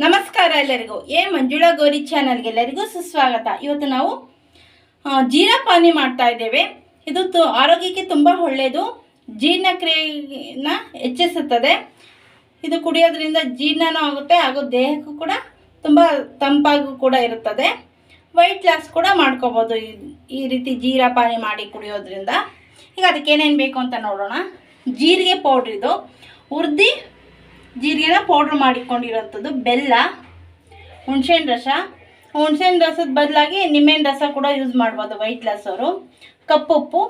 ನಮಸ್ಕಾರ ಎಲ್ಲರಿಗೂ. ಎ ಮಂಜುಳಾ ಗೋರಿ ಚಾನಲ್ಗೆ ಎಲ್ಲರಿಗೂ ಸುಸ್ವಾಗತ. ಇವತ್ತು ನಾವು ಜೀರಾ ಪಾನಿ ಮಾಡ್ತಾ ಇದ್ದೇವೆ. ಇದು ಆರೋಗ್ಯಕ್ಕೆ ತುಂಬ ಒಳ್ಳೆಯದು ಜೀರ್ಣಕ್ರಿಯೆನ ಹೆಚ್ಚಿಸುತ್ತದೆ. ಇದು ಕುಡಿಯೋದ್ರಿಂದ ಜೀರ್ಣನೂ ಆಗುತ್ತೆ, ಹಾಗೂ ದೇಹಕ್ಕೂ ಕೂಡ ತುಂಬ ತಂಪಾಗೂ ಕೂಡ ಇರುತ್ತದೆ. ವೈಟ್ ಲಾಸ್ ಕೂಡ ಮಾಡ್ಕೋಬೋದು ಈ- ರೀತಿ ಜೀರಾ ಪಾನಿ ಮಾಡಿ ಕುಡಿಯೋದ್ರಿಂದ. ಈಗ ಅದಕ್ಕೆ ಏನೇನು ಬೇಕು ಅಂತ ನೋಡೋಣ. ಜೀರಿಗೆ ಪೌಡ್ರ್ ಇದು. ಹುರ್ದು ಜೀರಿಗೆನ ಪೌಡ್ರ್ ಮಾಡಿಕೊಂಡಿರೋಂಥದ್ದು, ಬೆಲ್ಲ, ಹುಣ್ಸೆಹಣ್ಣು ರಸ. ಹುಣ್ಸೆಹಣ್ಣು ರಸದ ಬದಲಾಗಿ ನಿಂಬೆಹಣ್ಣು ರಸ ಕೂಡ ಯೂಸ್ ಮಾಡ್ಬೋದು ವೈಟ್ ಲಾಸ್ ಅವರು. ಕಪ್ಪುಪ್ಪು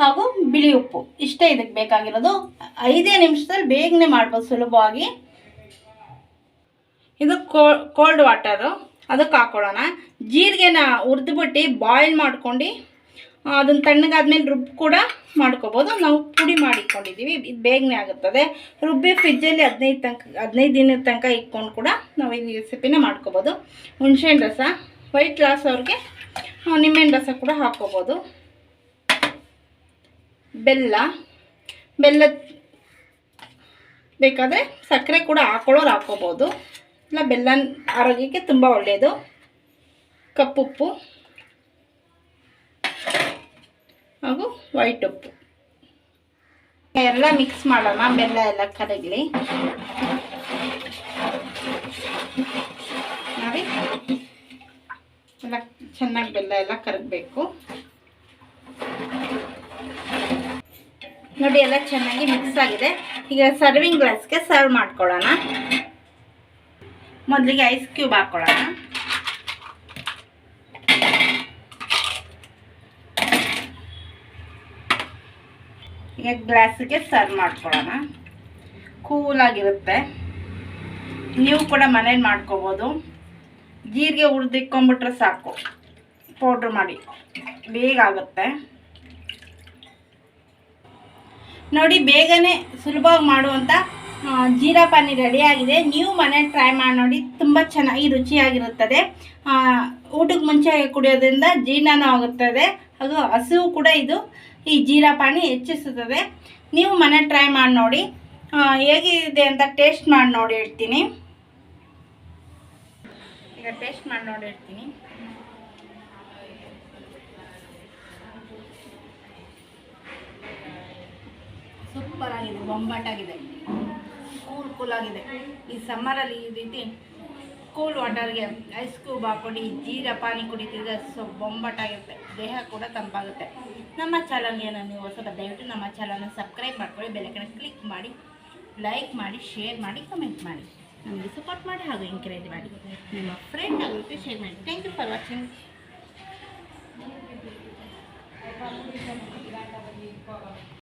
ಹಾಗೂ ಬಿಳಿ ಉಪ್ಪು. ಇಷ್ಟೇ ಇದಕ್ಕೆ ಬೇಕಾಗಿರೋದು. ಐದೇ ನಿಮಿಷದಲ್ಲಿ ಬೇಗನೆ ಮಾಡ್ಬೋದು ಸುಲಭವಾಗಿ. ಇದು ಕೋಲ್ಡ್ ವಾಟರು ಅದಕ್ಕೆ ಹಾಕೊಳ್ಳೋಣ ಜೀರಿಗೆನ ಉರಿದ್ಬಿಟ್ಟು ಬಾಯ್ಲ್ ಮಾಡ್ಕೊಂಡು ಅದನ್ನು ತಣ್ಣಗಾದ್ಮೇಲೆ ರುಬ್ಬಿ ಕೂಡ ಮಾಡ್ಕೋಬೋದು. ನಾವು ಪುಡಿ ಮಾಡಿಕೊಂಡಿದ್ದೀವಿ ಇದು ಬೇಗನೆ ಆಗುತ್ತದೆ. ರುಬ್ಬಿ ಫ್ರಿಜ್ಜಲ್ಲಿ ಹದಿನೈದು ತನಕ, ಹದಿನೈದು ದಿನದ ತನಕ ಇಟ್ಕೊಂಡು ಕೂಡ ನಾವು ಈ ರೆಸಿಪಿನ ಮಾಡ್ಕೋಬೋದು. ಹುಣ್ಸೆಹಣ್ಣು ರಸ, ವೈಟ್ ಲಾಸ್ ಅವ್ರಿಗೆ ನಿಂಬೆಹಣ್ಣು ರಸ ಕೂಡ ಹಾಕ್ಕೋಬೋದು ಬೆಲ್ಲ ಬೆಲ್ಲ ಬೇಕಾದರೆ ಸಕ್ಕರೆ ಕೂಡ ಹಾಕೊಳ್ಳೋರು ಹಾಕ್ಕೋಬೋದು ಇಲ್ಲ ಬೆಲ್ಲ ಆರೋಗ್ಯಕ್ಕೆ ತುಂಬ ಒಳ್ಳೆಯದು ಕಪ್ಪುಪ್ಪು. ಹಾಗೂ ವೈಟ್ ಉಪ್ಪು. ಎಲ್ಲ ಮಿಕ್ಸ್ ಮಾಡೋಣ, ಬೆಲ್ಲ ಎಲ್ಲ ಕರಗಲಿ. ನೋಡಿ. ಎಲ್ಲ ಚೆನ್ನಾಗಿ ಬೆಲ್ಲ ಎಲ್ಲ ಕರಗಬೇಕು. ನೋಡಿ, ಎಲ್ಲ ಚೆನ್ನಾಗಿ ಮಿಕ್ಸ್ ಆಗಿದೆ. ಈಗ ಸರ್ವಿಂಗ್ ಗ್ಲಾಸ್ಗೆ ಸರ್ವ್ ಮಾಡ್ಕೊಳ್ಳೋಣ. ಮೊದಲಿಗೆ ಐಸ್ ಕ್ಯೂಬ್ ಹಾಕ್ಕೊಳ್ಳೋಣ ಈಗ ಗ್ಲಾಸಿಗೆ ಸರ್ವ್ ಮಾಡ್ಕೊಳ್ಳೋಣ. ಕೂಲಾಗಿರುತ್ತೆ. ನೀವು ಕೂಡ ಮನೇಲಿ ಮಾಡ್ಕೋಬೋದು. ಜೀರಿಗೆ ಹುರಿದಿಕ್ಕೊಂಬಿಟ್ರೆ ಸಾಕು. ಪೌಡ್ರ್ ಮಾಡಿ. ಬೇಗ ಆಗುತ್ತೆ. ನೋಡಿ, ಬೇಗನೆ ಸುಲಭವಾಗಿ ಮಾಡುವಂಥ ಜೀರಾ ಪಾನಿ ರೆಡಿಯಾಗಿದೆ ನೀವು ಮನೆ ಟ್ರೈ ಮಾಡಿ ನೋಡಿ, ತುಂಬ ಚೆನ್ನಾಗಿ ರುಚಿಯಾಗಿರುತ್ತದೆ. ಊಟಕ್ಕೆ ಮುಂಚೆ ಕುಡಿಯೋದ್ರಿಂದ ಜೀರ್ಣನೂ ಆಗುತ್ತದೆ. ಹಾಗೂ ಹಸಿವು ಕೂಡ ಇದು, ಈ ಜೀರಾ ಪಾನಿ ಹೆಚ್ಚಿಸುತ್ತದೆ. ನೀವು ಮನೆ ಟ್ರೈ ಮಾಡಿ ನೋಡಿ. ಹೇಗಿದೆ ಅಂತ ಟೇಸ್ಟ್ ಮಾಡಿ ನೋಡಿ ಹೇಳ್ತೀನಿ. ಈಗ ಟೇಸ್ಟ್ ಮಾಡಿ ನೋಡಿ ಹೇಳ್ತೀನಿ. ಸೂಪರ್ ಆಗಿದೆ ಬೊಂಬಾಟಾಗಿದೆ ಕೂಲ್ ಕೂಲ್ ಆಗಿದೆ. ಈ ಸಮ್ಮರಲ್ಲಿ ಈ ರೀತಿ ಕೂಲ್ ವಾಟರ್ಗೆ ಐಸ್ ಕ್ಯೂಬ್ ಹಾಕೊಂಡು ಜೀರಾ ಪಾನಿ ಕುಡಿತಿದ್ರೆ ಸೊ ಬೊಂಬಟ್ಟಾಗಿರುತ್ತೆ ದೇಹ ಕೂಡ ತಂಪಾಗುತ್ತೆ. ನಮ್ಮ ಚಾನಲ್ಗೆ ನೀವು ಹೊಸ ದಯವಿಟ್ಟು ನಮ್ಮ ಚಾನಲ್ನ ಸಬ್ಸ್ಕ್ರೈಬ್ ಮಾಡ್ಕೊಳ್ಳಿ ಬೆಲೆಕಡೆ ಕ್ಲಿಕ್ ಮಾಡಿ ಲೈಕ್ ಮಾಡಿ ಶೇರ್ ಮಾಡಿ ಕಮೆಂಟ್ ಮಾಡಿ. ನಮಗೆ ಸಪೋರ್ಟ್ ಮಾಡಿ ಹಾಗೂ ಎಂಕರೇಜ್ ಮಾಡಿ. ನಿಮ್ಮ ಫ್ರೆಂಡ್ ಆಗುತ್ತೆ ಶೇರ್ ಮಾಡಿ. Thank you for watching